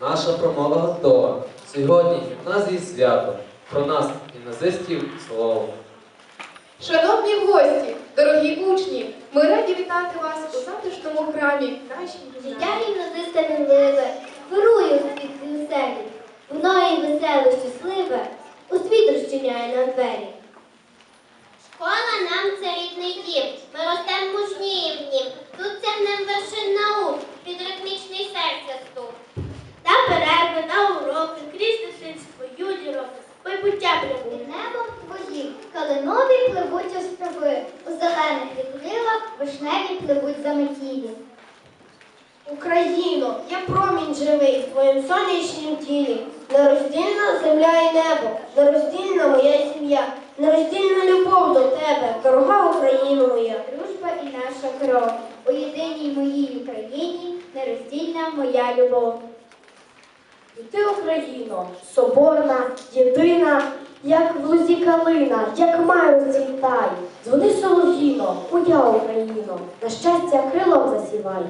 Наша промова готова. Сьогодні в нас є свято. Про нас, гімназистів, слово. Шановні гості, дорогі учні, ми раді вітати вас у затишному храмі нашій Життя гімназиста мінливе, вирує у світ веселі, воно і веселе, щасливе, у світ розчиняє на двері. Школа нам це рідний дім, ми ростемо мужнієм в нім, тут цягнем вершин наук, під ритмічний серця стук. Та перерви, на уроки, крізь дитинство, юді роки, майбуття прямує. Небо твої, калинові пливуть острови, у зелених відкрилах вишневі пливуть заметілі. Україно, я промінь живий в твоїм сонячнім тілі. Нероздільна земля і небо, нероздільна моя сім'я, нероздільна любов до тебе, дорога Україна моя. Дружба і наша кров. У єдиній моїй Україні нероздільна моя любов. І ти, Україно, соборна, єдина, як в лузі калина, як май розцвітай. Дзвони солов'їно, моя Україно, на щастя крилом засівай.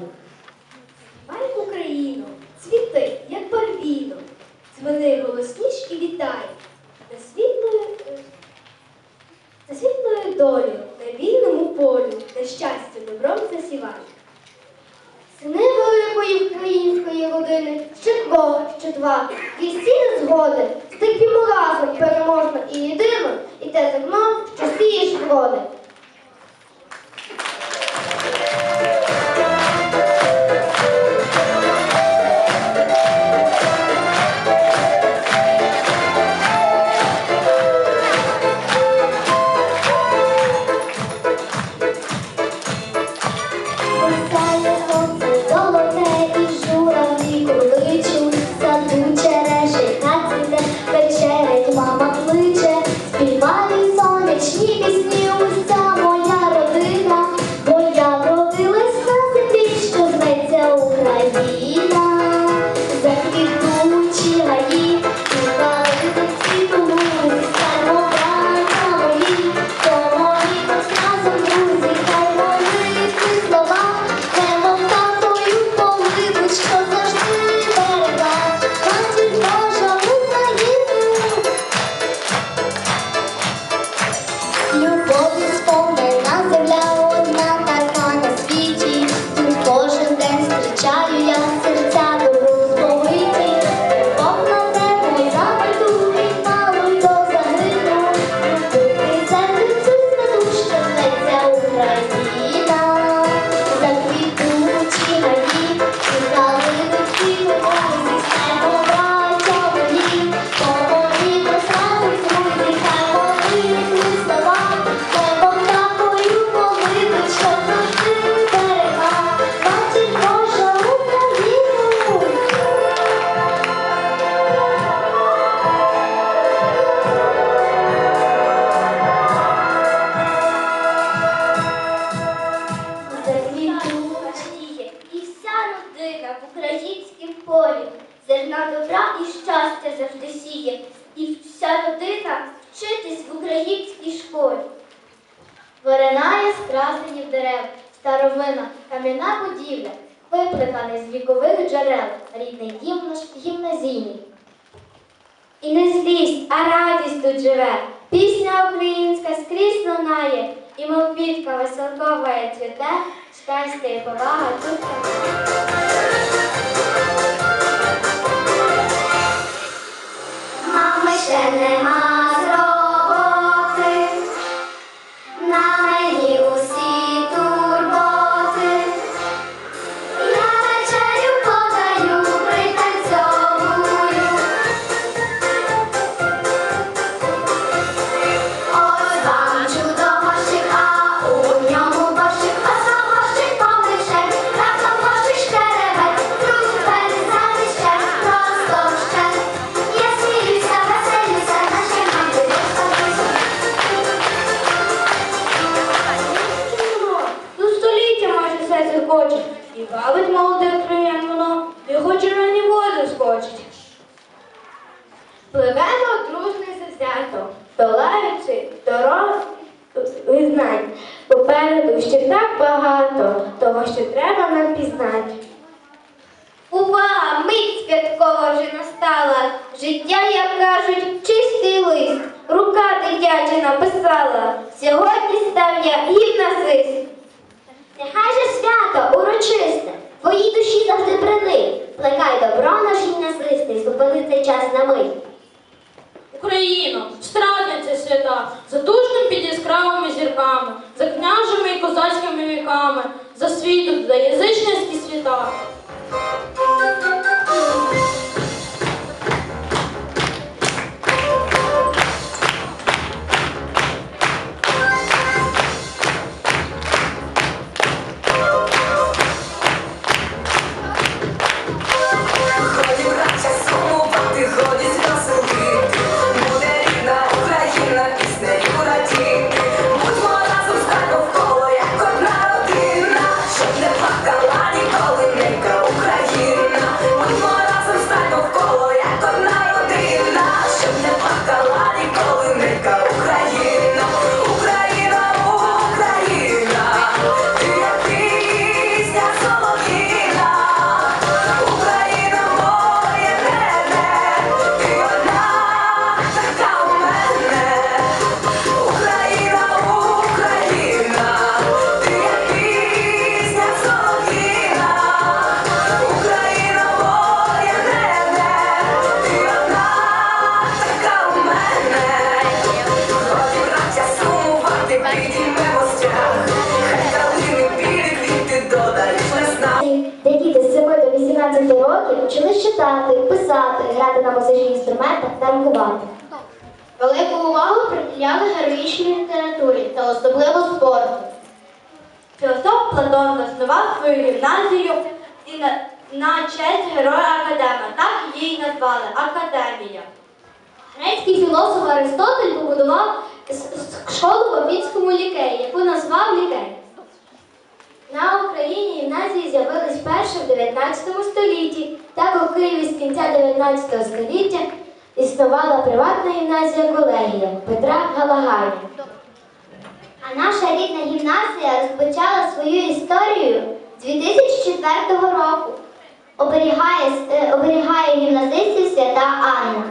Май Україно, цвіти, як барвіно, дзвони голосніш і вітай. За світлою, за світлою долю, на вільному полю, на щастя добром засівай. Сини великої української родини, ще двох, ще два, і всі незгоди, стикімо разом переможно і єдино, і те зерно, що сієш вроди. Стала. Життя, як кажуть, чистий лист. Рука дитяча написала. Сьогодні став я гімназист. Нехай же свято урочисте, твоїй душі завжди брани. Плекай добро наш гімназисти, зупини цей час на мить. Україно, страдниця свята, за тужним під яскравими зірками, за княжими і козацькими віками, за світу, за язичницькі свята. Весна. Де діти з 7 до 18 років вчились читати, писати, грати на музичних інструментах та рахувати. Велику увагу приділяли героїчній літературі та особливо спорту. Філософ Платон заснував свою гімназію і на, на честь героя Академа. Так її назвали Академія. Грецький філософ Аристотель побудував школу в Афінському лікеї, яку назвав лікей. На Україні гімназії з'явились перше в 19 столітті. Так у Києві з кінця 19 століття існувала приватна гімназія колегія Петра Галаганя. А наша рідна гімназія розпочала свою історію 2004 року. Оберігає, е, оберігає гімназистів свята Анна.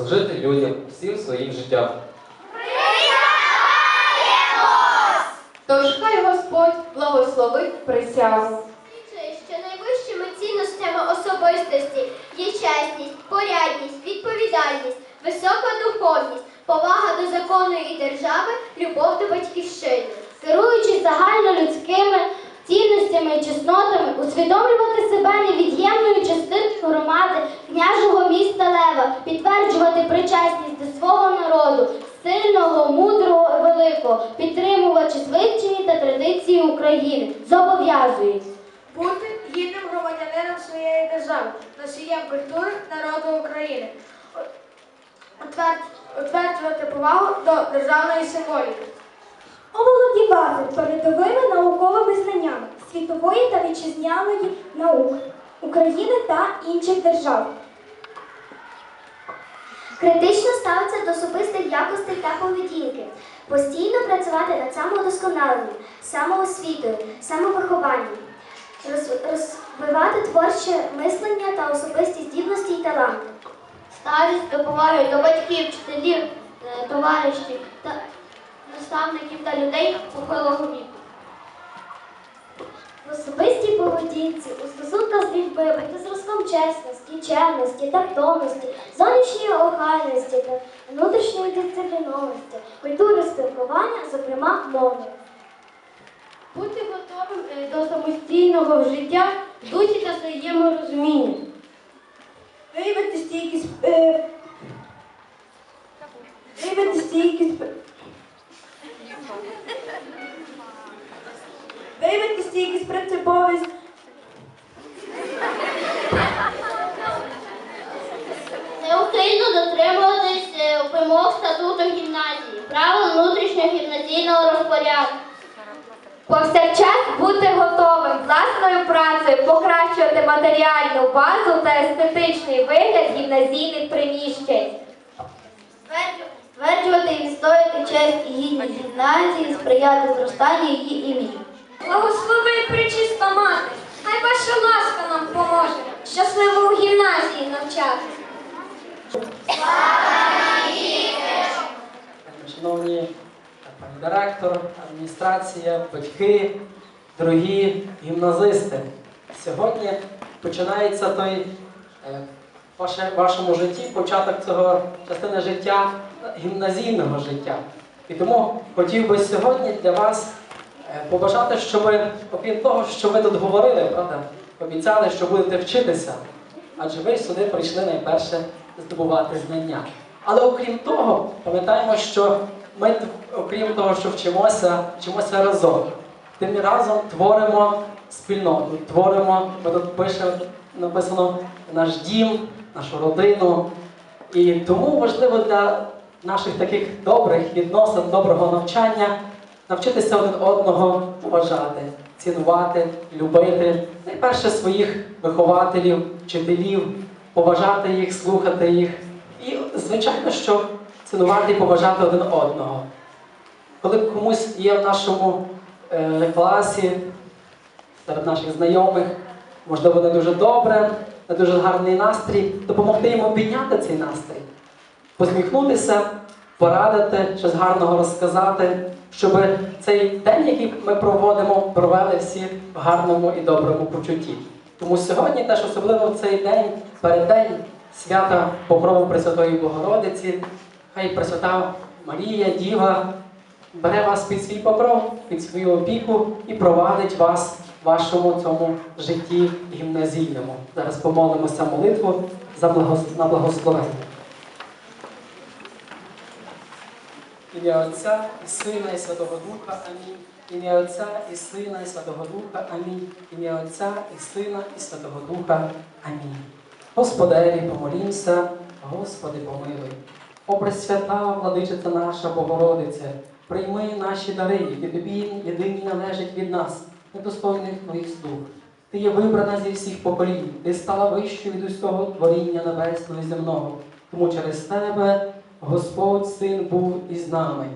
Служити людям всім своїм життям. Тож хай Господь благословить присягу. Свідчує, що найвищими цінностями особистості є чесність, порядність, відповідальність, висока духовність, повага до закону і держави, любов до батьківщини. Керуючись загальнолюдськими цінностями і чеснотами, усвідомлювати себе невід'ємною частиною громади княжого міста Лева, підтверджувати причесність до свого народу, сильного, мудрого і великого, підтримувачи звичаї та традиції України, зобов'язують. Бути гідним громадянином своєї держави, носієм культури народу України. Утверджувати повагу до державної символіки. Оволодівати передовими науковими знаннями світової та вітчизняної наук України та інших держав. Критично ставитися до особистих якостей та поведінки, постійно працювати над самоудосконаленням, самоосвітою, самовихованням, роз- розвивати творче мислення та особисті здібності і таланти. Ставитись до поваги до батьків, вчителів, е, товаришів та наставників та людей похилого віку. В особистій поведінці, у стосунках з людьми бути зразком чесності, чемності, тактовності, зовнішньої охайності та внутрішньої дисциплінованості, культури спілкування, зокрема мови. Бути готовим е, до самостійного життя в дусі та взаєморозуміння. Виявити стійкість, е, виявити стійкість, виявити стійкість, принциповість, Неухильно дотримуватись вимог статуту гімназії, правил внутрішнього гімназійного розпорядку. Повсякчас бути готовим власною працею покращувати матеріальну базу та естетичний вигляд гімназійних приміщень. Стверджувати і відстояти честь і гідність гімназії, сприяти зростанню її іміджу. Благослови причиста мати, хай ваша ласка нам поможе, щасливо у гімназії навчатися. Шановні пані директор, адміністрація, батьки, дорогі гімназисти. Сьогодні починається той е, ваше, вашому житті початок цього частини життя гімназійного життя. І тому хотів би сьогодні для вас е, побажати, щоб ви, окрім того, що ви тут говорили, правда, обіцяли, що будете вчитися, адже ви сюди прийшли найперше здобувати знання. Але окрім того, пам'ятаємо, що ми, окрім того, що вчимося, вчимося разом. Тим разом творимо спільноту, творимо, ми тут пише, написано наш дім, нашу родину. І тому важливо для наших таких добрих відносин, доброго навчання навчитися один одного поважати, цінувати, любити. Найперше своїх вихователів, вчителів, поважати їх, слухати їх. І, звичайно, що цінувати і поважати один одного. Коли комусь є в нашому е, класі, серед наших знайомих, можливо, не дуже добре, не дуже гарний настрій, допомогти йому підняти цей настрій, посміхнутися, порадити, щось гарного розказати, щоб цей день, який ми проводимо, провели всі в гарному і доброму почутті. Тому сьогодні теж особливо в цей день, переддень свята Покрову Пресвятої Богородиці, хай Пресвята Марія, Діва бере вас під свій покров, під свою опіку і провадить вас в вашому цьому житті гімназійному. Зараз помолимося молитву за благос- на благословення. Ім'я Отця і Сина і Святого Духа. Амінь. Ім'я Отця і Сина і Святого Духа. Амінь. Ім'я Отця і Сина і Святого Духа. Амінь. Господеві, помолімся, Господи, помилуй. О Пресвята, владичиця наша Богородице, прийми наші дари, які тобі єдині належать від нас, недостойних твоїх слуг. Ти є вибрана зі всіх поколінь, ти стала вищою від усього творіння небесного і земного. Тому через тебе Господь Син був із нами.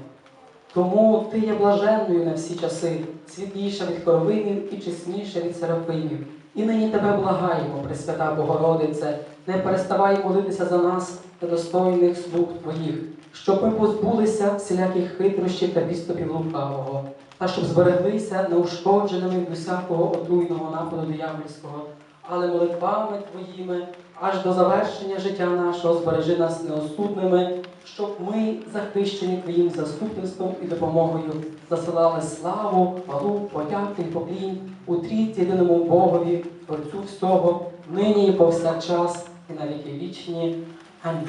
Тому ти є блаженною на всі часи, світліша від хоровинів і чесніша від серафимів. І нині тебе благаємо, Пресвята Богородице, не переставай молитися за нас, недостойних слуг Твоїх, щоб ми позбулися всіляких хитрощів та підступів лукавого, та щоб збереглися неушкодженими від усякого отруйного нападу диявольського, але молитвами Твоїми аж до завершення життя нашого збережи нас неоступними, щоб ми, захищені Твоїм заступництвом і допомогою, засилали славу, хвалу, подяку і поклін у трійці єдиному Богові, Творцю всього, нині і повсякчас, і на віки вічні. Амінь.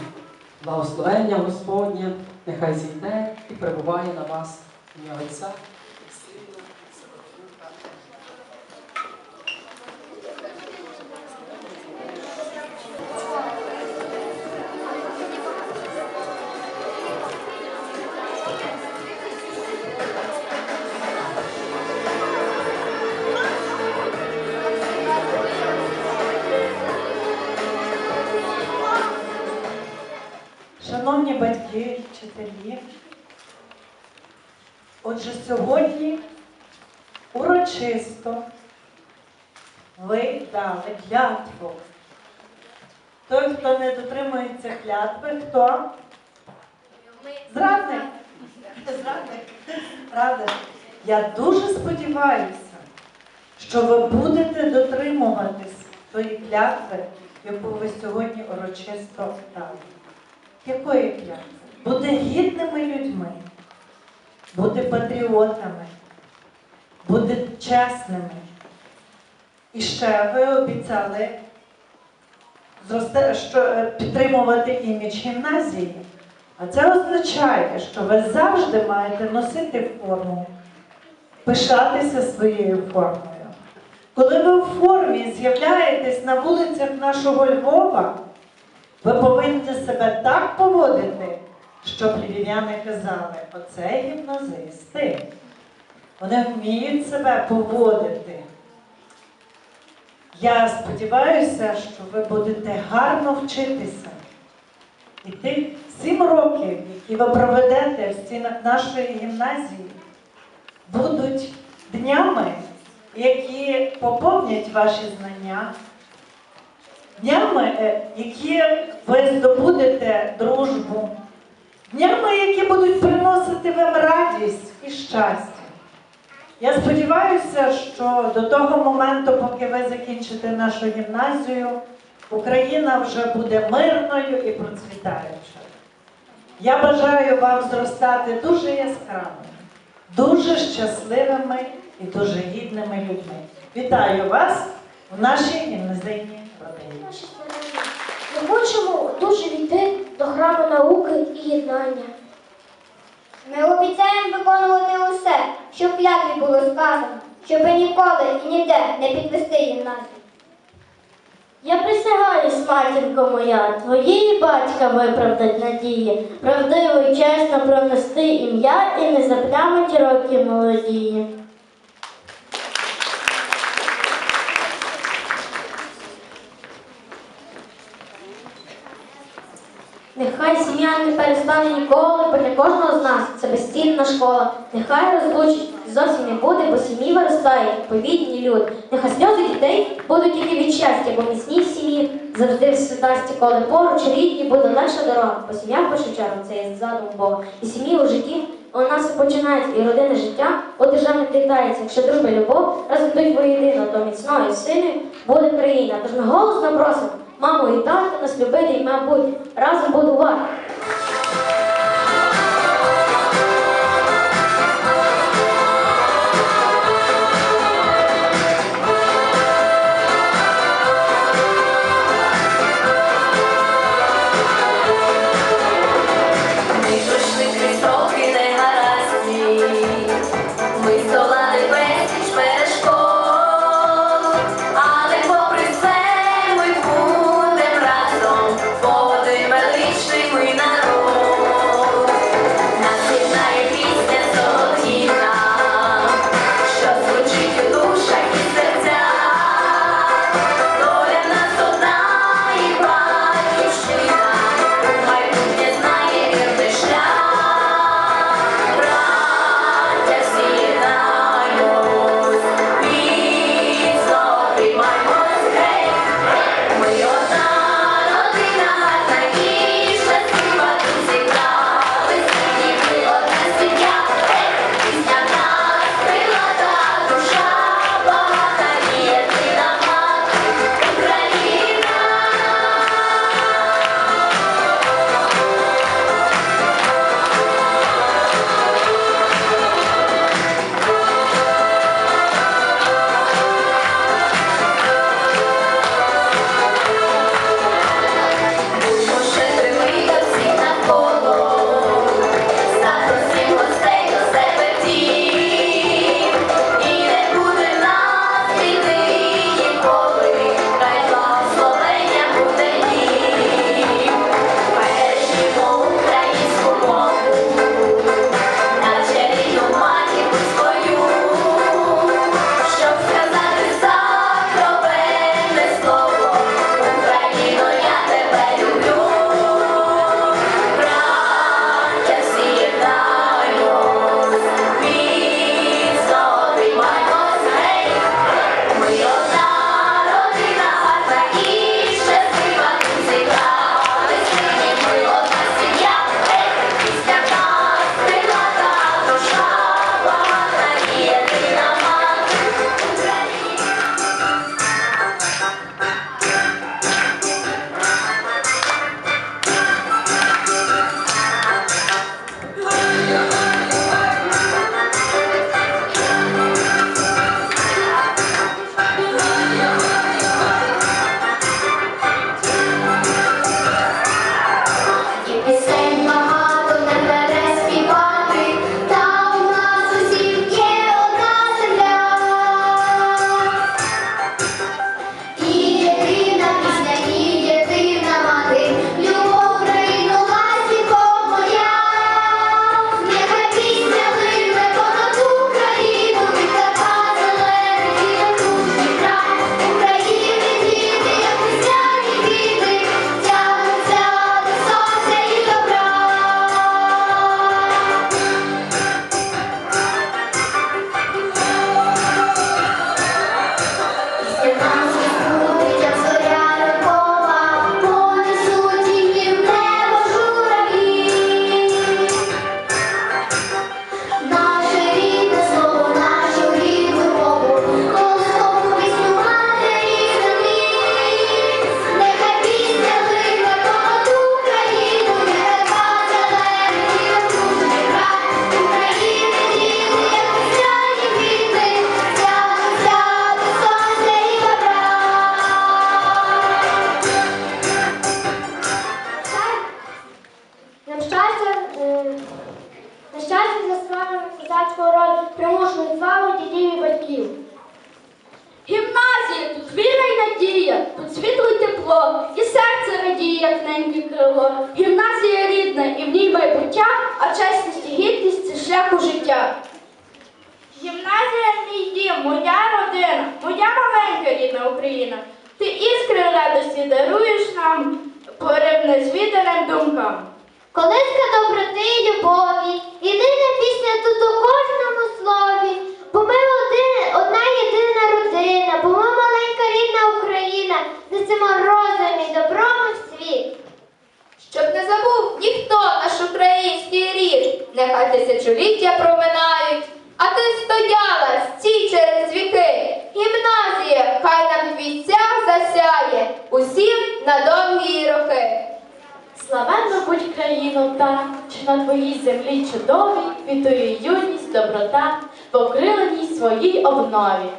Благословення Господнє, нехай зійде і перебуває на вас ім'я Отця, батьки, отже, сьогодні урочисто ви дали клятву. Той, хто не дотримується клятви, хто? Зрадник. Зрадник. Правда? Я дуже сподіваюся, що ви будете дотримуватись тої клятви, яку ви сьогодні урочисто дали. Якої клятви? Бути гідними людьми, бути патріотами, бути чесними. І ще ви обіцяли е, підтримувати імідж гімназії. А це означає, що ви завжди маєте носити форму, пишатися своєю формою. Коли ви в формі з'являєтесь на вулицях нашого Львова, ви повинні себе так поводити, щоб львів'яни казали, оце гімназисти. Вони вміють себе поводити. Я сподіваюся, що ви будете гарно вчитися. І тих сім років, які ви проведете в стінах нашої гімназії, будуть днями, які поповнять ваші знання, днями, е, які ви здобудете дружбу, днями, які будуть приносити вам радість і щастя. Я сподіваюся, що до того моменту, поки ви закінчите нашу гімназію, Україна вже буде мирною і процвітаючою. Я бажаю вам зростати дуже яскравими, дуже щасливими і дуже гідними людьми. Вітаю вас у нашій гімназійній родині. Ми хочемо дуже війти до храму науки і єднання. Ми обіцяємо виконувати усе, що в клятві було сказано, щоб ніколи і ніде не підвести гімназію. Я присягаюсь, матінко моя, твоїї батька виправдать надії, правдиво і чесно пронести ім'я і не заплямить роки молодії. Нехай сім'я не перестане ніколи, бо для кожного з нас це безцінна школа. Нехай розлучить зовсім не буде, бо сім'ї виростають відповідні люди. Нехай сльози дітей будуть тільки від щастя, бо міцні сім'ї завжди в святасті, коли поруч рідні буде легша дорога. Бо сім'я в першу чергу це є задум Бога. І сім'ї у житті у нас починається, і родинне життя у державі плітається. Якщо дружба і любов разом йдуть воєдино, то міцною сильною буде країна. Тож ми голосно просимо маму і тата нас любити і, мабуть, разом будувати. Думкам. Колиска доброти і любові, єдина пісня тут у кожному слові. Бо ми один, одна єдина родина, бо ми маленька рідна Україна, несемо розум і добром у світ. Щоб не забув ніхто наш український рід, нехай тисячоліття проминають, а ти стояла стій через віки. Гімназія, хай нам війця засяє, усім на довгі роки. Славенно будь країно та, чи на твоїй землі чудовій квітує юність, доброта, в окриленій своїй обнові.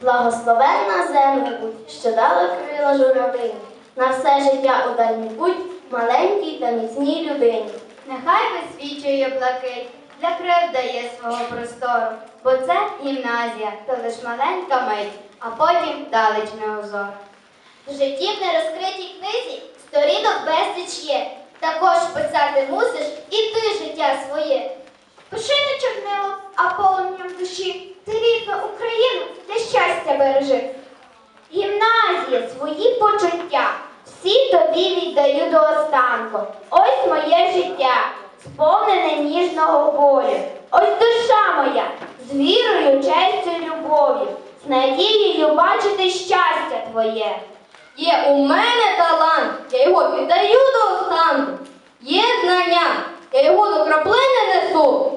Благословенна земля будь, що дала крила журавлині, на все життя у дальній путь маленькій та міцній людині. Нехай висвічує блакить, для крив дає свого простору, бо це гімназія, то лиш маленька мить, а потім далечний узор. В житті в нерозкритій книзі сторінок безліч є. Також писати мусиш і ти життя своє. Пиши не чорнило, а полум'ям душі. Ти рідну Україну для щастя бережи. Гімназія, свої почуття, всі тобі віддаю до останку. Ось моє життя, сповнене ніжного болю. Ось душа моя, з вірою, честю, любов'ю, з надією бачити щастя твоє. Є у мене талант, я його віддаю до останку. Є знання, я його до краплини несу.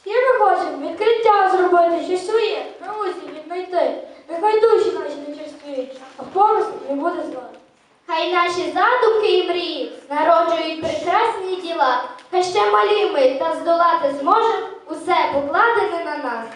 Всі ми відкриття зробити, щось своє, наузі віднайти. Нехай душі наші не черствіють, а в не буде зла. Хай наші задумки і мрії народжують прекрасні діла. Хай ще малі ми та здолати зможем усе покладене на нас.